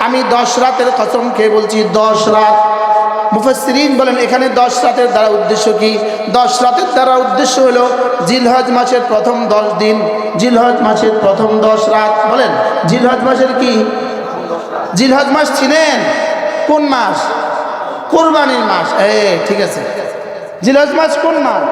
আমি দশ রাতের কসম খেয়ে বলছি দশ রাত। মুফাসসিরিন বলেন, এখানে দশ রাতের দ্বারা উদ্দেশ্য কি? দশ রাতের দ্বারা উদ্দেশ্য হলো জিলহজ মাসের প্রথম দশ দিন। জিলহজ মাসের প্রথম দশ রাত বলেন, জিলহজ মাসের কি? জিলহজ মাস ছিলেন কোন মাস? কোরবানির মাস। এ, ঠিক আছে। জিলহজ মাস কোন মাস?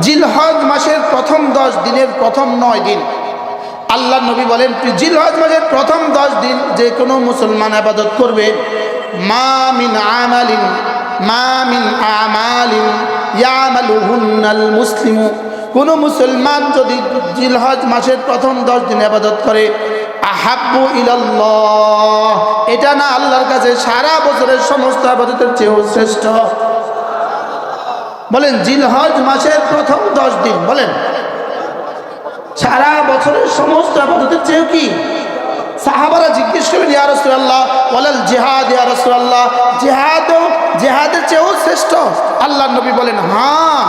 জিলহজ মাসের প্রথম দশ দিনের প্রথম নয় দিন। আল্লাহ নবী বলেন জিলহজ মাসের প্রথম দশ দিন যে কোনো মুসলমান আবাদত করবে। মা আমালিন মা আমালিন ইয়ামালুহুন্নাল মুসলিমু। কোনো মুসলমান যদি জিলহজ মাসের প্রথম দশ দিন আবাদত করে, আহাব্বু ইলাল্লাহ। এটা না আল্লাহর কাছে সারা বছরের সমস্ত আবাদতের চেয়েও শ্রেষ্ঠ। বলেন, জিলহজ মাসের প্রথম দশ দিন। বলেন সারা বছরের সমস্ত আবাদতের চেয়েও কি? সাহাবারা জিজ্ঞেস করলেন, ইয়া রসুল্লাহ বলেন জিহাদ, ইয়া রাসূলুল্লাহ। জিহাদও জেহাদের চেয়েও শ্রেষ্ঠ। আল্লাহ নবী বলেন হ্যাঁ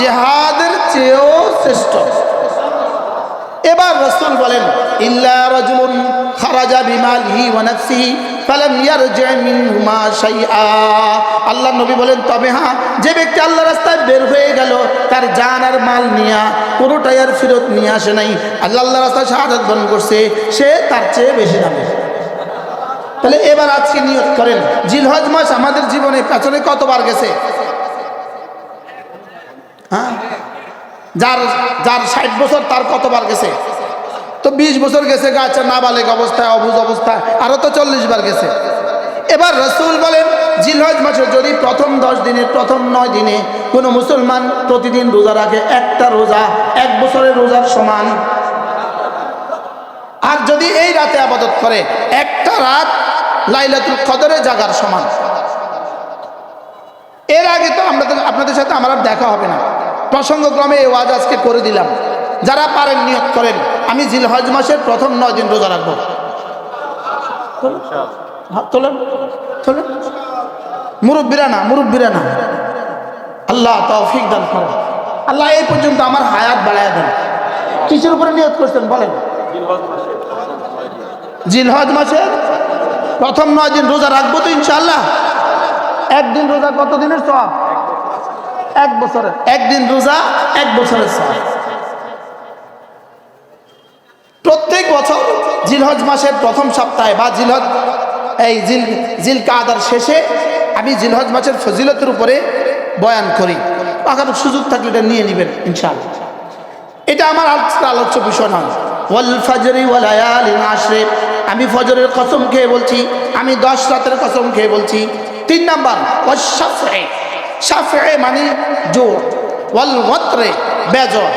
জেহাদের চেয়েও শ্রেষ্ঠ। এবার রসুল বলেন, ইল্লা রাজুলুন আল্লাহ নবী বলেন, তবে হ্যাঁ যে ব্যক্তি আল্লাহ রাস্তায় বের হয়ে গেল, তার জান আর মাল নিয়া পুরোটাই আর নিয়ে আসে নাই। আল্লাহ আল্লাহ রাস্তায় বরণ করছে, সে তার চেয়ে বেশি দামে। তাহলে এবার আজকে নিয়ত করেন, জিলহজ মাস আমাদের জীবনে পেছনে কতবার গেছে? হ্যাঁ? যার যার ষাট বছর তার কতবার গেছে? তো বিশ বছর গেছে, গাছ নাবালেক অবস্থায়, অবুজ অবস্থায় আরও তো চল্লিশ বার গেছে। এবার রসুল বলেন, জিলহজ মাসে যদি প্রথম দশ দিনে প্রথম নয় দিনে কোনো মুসলমান প্রতিদিন রোজা রাখে, একটা রোজা, এক বছরের রোজার সমান। আর যদি এই রাতে আবাদত করে, একটা রাত লাইলাতুল কদরে জাগার সমান। এর আগে তো আমরা আপনাদের সাথে, আমার আর দেখা হবে না। প্রসঙ্গক্রমে ওয়াজ আজকে করে দিলাম। যারা পারেন নিয়ত করেন। আমি জিলহজ মাসের প্রথম নয় দিন রোজা রাখব। তোলেন। তোলেন। মুরব্বীরা না মুরব্বীরা না। আল্লাহ তৌফিক দান করেন। আল্লাহ এই পর্যন্ত আমার হায়াত বাড়ায় দেন। কিসের উপরে নিয়ত করছেন বলেন? জিলহজ মাসের প্রথম নয় দিন রোজা রাখব তো ইনশাল্লাহ একদিন রোজা কত দিনের সব এক বছরের। একদিন রোজা এক বছরের সব প্রত্যেক বছর জিলহজ মাসের প্রথম সপ্তাহে বা জিলহজ, এই জিল জিল কাদার শেষে আমি জিলহজ মাসের ফজিলতের উপরে বয়ান করি। আগার সুযোগ থাকলে এটা নিয়ে নেবেন, ইনশাআল্লাহ। এটা আমার আলোচ্য বিষয় নয়। ওয়াল ফাজরি ওয়াল আশরে আমি ফজরের কসম খেয়ে বলছি, আমি দশ রাতের কসম খেয়ে বলছি। তিন নাম্বার ওয়াল শাফে শাফে মানে জোর। ওয়াল ওয়াত্রে, বেজর।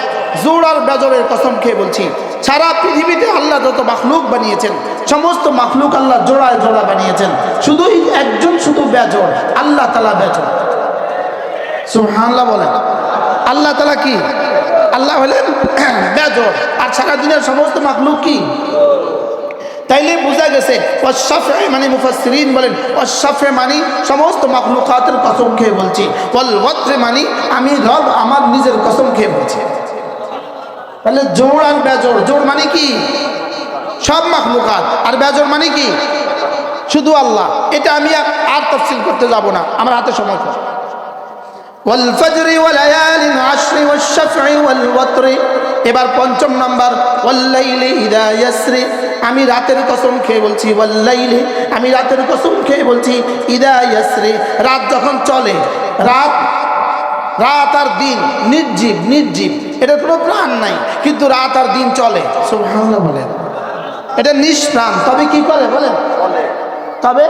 জোর আর বেজরের কসম খেয়ে বলছি, সারা পৃথিবীতে আল্লাহ যত মাখলুক বানিয়েছেন, সমস্ত মাখলুক আল্লাহ জোড়ায় জোড়া বানিয়েছেন। শুধুই একজন শুধু বেজর, আল্লাহ তালা বেজর। সুবহানাল্লাহ বলেন। আল্লাহ তালা কি? আল্লাহ হলেন বেজর। আর সারা দুনিয়ার সমস্ত মাখলুক কি? তাইলে বোঝা গেছে অশাফে মানে মুফাসসিরিন বলেন অশাফে মানে সমস্ত মাখলুকাতের কসম খেয়ে বলছি ওয়াত্রে মানে আমি রব আমার নিজের কসম খেয়ে বলছি। তাহলে জোর আর বেজোর জোর মানে কি সব মাখলুকাত আর বেজোর মানে কি শুধু আল্লাহ এটা আমি আর- আর তফসিল করতে যাব না আমার হাতে সময় কম والفجر وليال عشر والشفع والوتر এবার পঞ্চম নাম্বার ওয়াল্লাইলি ইদা ইয়াসরি আমি রাতের কসম খেয়ে বলছি ওয়াল্লাইলি আমি রাতের কসম খেয়ে বলছি ইদা ইয়াসরি রাত যখন চলে রাত রাত আর দিন নির্জীব নির্জীব। এটার কোনো প্রাণ নাই কিন্তু রাত আর দিন চলে। সুবহানাল্লাহ বলেন। এটা নিষ্প্রাণ। তবে কি করে বলেন? তবে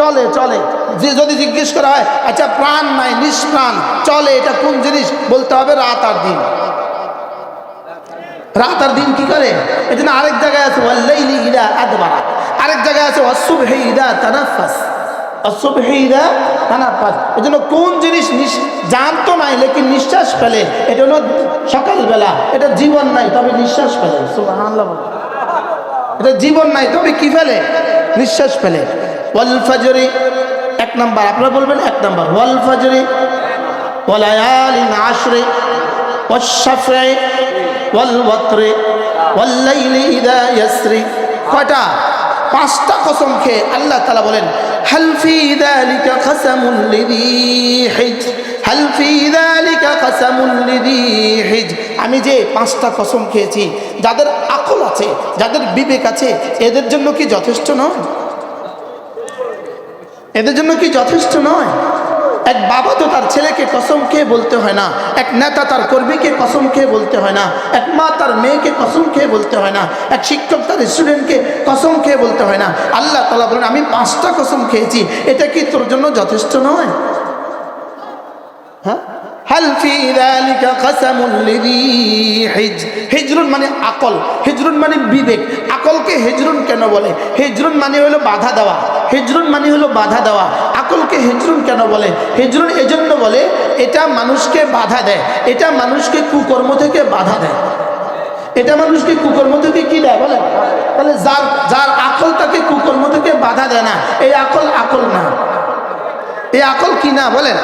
চলে। চলে যে যদি জিজ্ঞেস করা হয় আচ্ছা প্রাণ নাই নিষ্প্রাণ চলে এটা কোন জিনিস? বলতে হবে রাত আর দিন। রাত আর দিন কি করে? এই জন্য আরেক জায়গায় আছে আরেক জায়গায় আছে অসুবহে ইদা তানাফাস অসুবহে ইদা তানাফাস। এই জন্য কোন জিনিস নিস- জানতো নাই, লেকিন নিঃশ্বাস ফেলে, এটা হলো সকালবেলা। এটা জীবন নাই, তবে নিঃশ্বাস ফেলে। এটা জীবন নাই, তবে কি ফেলে? নিঃশ্বাস ফেলে। ওয়াল ফাজরি, এক নাম্বার। আপনারা বলবেন এক নাম্বার। ওয়াল ফাজরি ওয়ালায়ালিন আশরে ওয়াশ শাফঈ ওয়াল ওয়াতরি, ওয়াল লাইলি ইদা ইয়াসরি। কয়টা? পাঁচটা কসম খেয়ে আল্লাহ তালা বলেন হালফি قسم لذي حجر هل في ذلك قسم لذي حجر আমি যে পাঁচটা কসম খেয়েছি, যাদের আকল আছে, যাদের বিবেক আছে, এদের জন্য কি যথেষ্ট নয়? এদের জন্য কি যথেষ্ট নয়? এক বাবা তো তার ছেলেকে কসম খেয়ে বলতে হয় না, এক নেতা তার কর্মীকে কসম খেয়ে বলতে হয় না, এক মা তার মেয়েকে কসম খেয়ে বলতে হয় না, এক শিক্ষক তার স্টুডেন্টকে কসম খেয়ে বলতে হয় না। আল্লাহ তালা বলেন, আমি পাঁচটা কসম খেয়েছি, এটা কি তোর জন্য যথেষ্ট নয়? হ্যাঁ? হিজরুন মানে আকল, হিজরুন মানে বিবেক। আকলকে হিজরুন কেন বলে? হিজরুন মানে হলো বাধা দেওয়া, হিজরুন মানে হলো বাধা দেওয়া। আকলকে হিজরুন কেন বলে? হিজরুন এজন্য বলে, এটা মানুষকে বাধা দেয়। এটা মানুষকে কুকর্ম থেকে বাধা দেয়। এটা মানুষকে কুকর্ম থেকে কি দেয় বলে তাহলে যার যার আকল তাকে কুকর্ম থেকে বাধা দেয় না। এই আকল আকল না। এই আকল কি না বলেন?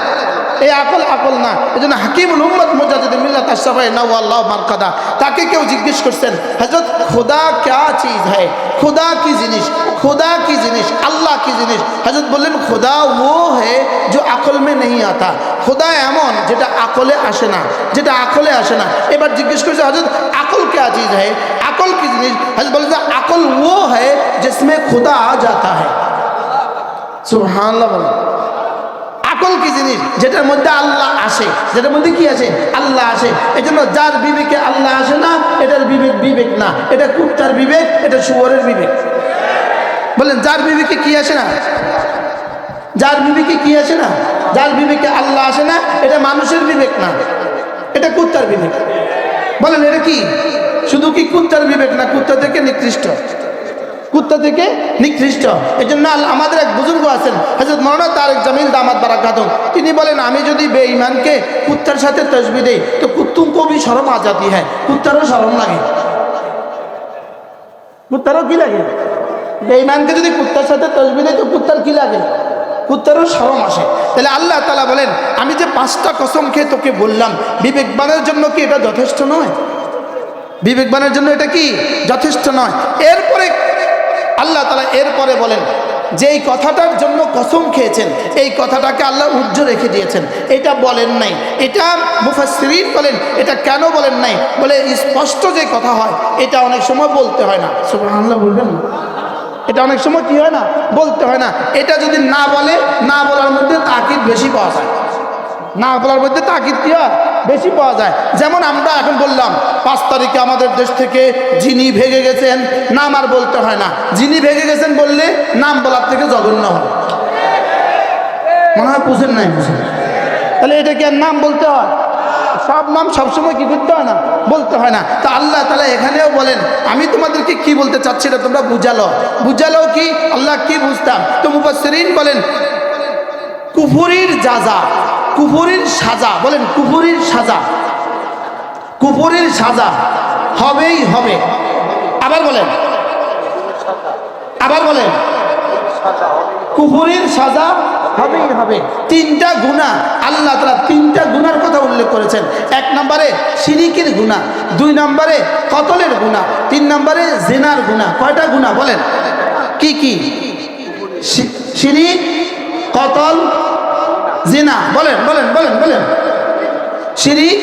এই আকল আকল না। এই জন্য হাকিমুল উম্মদ মুজাজুদ্দিন মিল্লাত আশরাফাই আল্লাহ মারকাদা, তাকে কেউ জিজ্ঞেস করছেন, হযরত খোদা ক্যা চিজ হ্যায়? খোদা কি জিনিস? খোদা কি জিনিস? আল্লাহ কি জিনিস? হযরত বললেন, খোদা ও হে যে আকল মে নেই আতা। খোদা এমন যেটা আকলে আসে না, যেটা আকলে আসে না। এবার জিজ্ঞেস করছে, হযরত আকল কি চিজ হ্যায়? আকল কি জিনিস? হযরত বলে যে আকল ও হ্যায় জিসমে খুদা আ যাতা হ্যায়। সুবহানাল্লাহ আকল কি জিনিস? যেটার মধ্যে আল্লাহ আসে। যেটার মধ্যে কি আছে আল্লাহ আসে। এই জন্য যার বিবেকে আল্লাহ আসে না, এটার বিবেক বিবেক না। এটা কুত্তার বিবেক, এটা শুয়োরের বিবেক। বলেন, যার বিবেকে কি আসে না? যার বিবেকে কি আসে না? যার বিবেকে আল্লাহ আসে না, এটা মানুষের বিবেক না। এটা কুত্তার বিবেক। বলেন, এটা কি? শুধু কি কুত্তার বিবেক না? কুত্তা থেকে নিকৃষ্ট। কুত্তা থেকে নিকৃষ্ট। এই জন্য আমাদের এক বুজুর্গ আছেন হজরত মৌলানা তারেক জামিল দামাত বারাকাতুম তিনি বলেন, আমি যদি বেঈমানকে কুত্তার সাথে তসবি দেই, তো কুত্তুম কবি সরম আজাদি হ্যাঁ কুত্তারও সরম লাগে। কুত্তারও কি লাগে? বেঈমানকে যদি কুত্তার সাথে তসবি দেয় তো কুত্তার কি লাগে? কুত্তারও সরম আসে। তাহলে আল্লাহ তালা বলেন, আমি যে পাঁচটা কসম খেয়ে তোকে বললাম, বিবেকবানের জন্য কি এটা যথেষ্ট নয়? বিবেকবানের জন্য এটা কি? যথেষ্ট নয়। এরপরে আল্লাহ তালা এরপরে বলেন যে এই কথাটার জন্য কসম খেয়েছেন, এই কথাটাকে আল্লাহ উজ্জ্ব রেখে দিয়েছেন। এটা বলেন নাই। এটা মুফাসরিন বলেন, এটা কেন বলেন নাই? বলে স্পষ্ট যে কথা হয়, এটা অনেক সময় বলতে হয় না। আল্লাহ বলবেন এটা অনেক সময় কি হয় না? বলতে হয় না। এটা যদি না বলে, না বলার মধ্যে তাকিদ বেশি পাওয়া যায়। না বলার মধ্যে তাকিদ কী হয়? বেশি পাওয়া যায়। যেমন আমরা এখন বললাম, পাঁচ তারিখে আমাদের দেশ থেকে যিনি ভেগে গেছেন, নাম আর বলতে হয় না। যিনি ভেগে গেছেন বললে নাম বলার থেকে জঘন্য হয় মনে হয় বুঝেন নাই, বুঝেন তাহলে এটা কি আর নাম বলতে হয়? সব নাম সবসময় কি করতে হয় না? বলতে হয় না। তা আল্লাহ তালা এখানেও বলেন, আমি তোমাদেরকে কি বলতে চাচ্ছি এটা তোমরা বুঝালো। বুঝালো কি? আল্লাহ কি বুঝতাম? তো মুবাসরিন বলেন, কুফুরির যাজা কুফুরির সাজা, বলেন কুফুরির সাজা। কুফুরির সাজা, হবেই হবে। আবার বলেন। আবার বলেন। কুফুরির সাজা হবেই হবে। তিনটা গুণা আল্লাহ তালা তিনটা গুনার কথা উল্লেখ করেছেন। এক নম্বরে সিরিকের গুণা দুই নম্বরে কতলের গুণা তিন নম্বরে জেনার গুণা কয়টা গুণা বলেন? কি কি? শিরিক, কতল জিনা বলেন বলেন বলেন বলেন শিরিক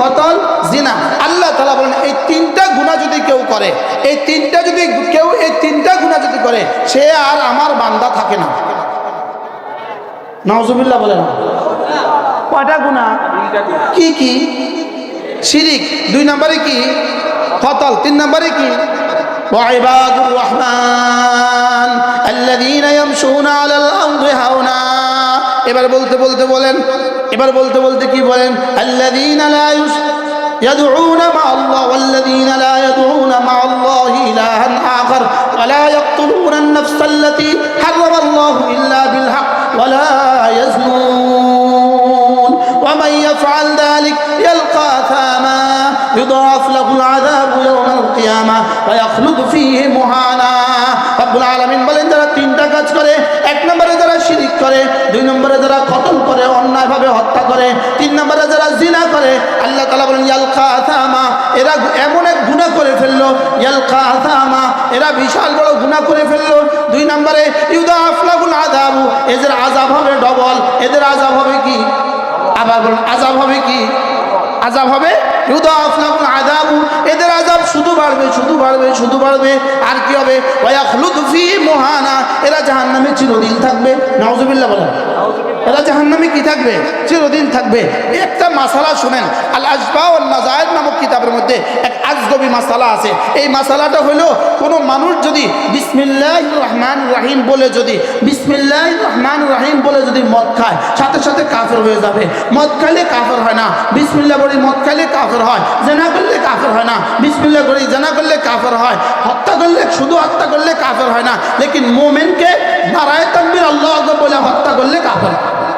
কতল জিনা আল্লাহ তালা বলেন এই তিনটা গুণা যদি কেউ করে এই তিনটা যদি কেউ এই তিনটা গুণা যদি করে সে আর আমার বান্দা থাকে না নওজুবিল্লাহ বলেন কয়টা গুণা কি কি শিরিক দুই নম্বরে কি কতল তিন নম্বরে কি وعباد الرحمن الذين يمشون على الأرض هونا এবার বলতে বলতে বলেন এবার বলতে বলতে কি বলেন الذين لا يش يدعون مع الله والذين لا يدعون مع الله إلها آخر ولا يقتلون النفس التي حرم الله إلا بالحق ولا يزنون ومن يفعل ذلك يلقى أثاما يضاعف له العذاب يوم القيامة ويخلد فيه مهانا রব্বুল আলামিন বলেন যারা তিনটা কাজ করে এক নম্বরে যারা শিরিক করে, দুই নম্বরে যারা কতল করে, অন্যায়ভাবে হত্যা করে, তিন নম্বরে যারা জিনা করে, আল্লাহ তালা বলেন ইয়ালকা আথামা এরা এমন এক গুণা করে ফেলল ইয়ালকা আথামা এরা বিশাল বড় গুণা করে ফেলল। দুই নম্বরে ইউদা আফলাগুল আজাবু এদের আজাব হবে ডবল। এদের আজাব হবে কি? আবার বলুন আজাব হবে কি? আজাব হবে ইউদা আফলাগুল আজাবু এদের আজাব শুধু বাড়বে শুধু বাড়বে শুধু বাড়বে। ফি মুহানা। এরা জাহান্নামে চিরদিন থাকবে। নাউজুবিল্লাহ বলেন। এরা জাহান্নামে কি থাকবে? চিরদিন থাকবে। একটা মাসালা শুনেন। আল আজবা নামক কিতাবের মধ্যে এক আজগবি মাসালা আছে। এই মাসালাটা হলো, কোনো মানুষ যদি বিসমিল্লাহ রহমান রাহিম বলে যদি বিসমিল্লাহ রহমান রাহিম বলে যদি মদ খায়, সাথে সাথে কাফের হয়ে যাবে। মদ খাইলে কাফের হয় না। বিসমিল্লাহ বলে মদ খাইলে কাফের হয়। জেনা করলে কাফের হয় না। বিসমিল্লাহ করে জেনা করলে কাফের হয়। হত্যা করলে শুধু হত্যা করলে কাফের হয় না লেকিন মোমেনকে নারায় তাম্বির আল্লাহ বলে হত্যা করলে কাফের হয়।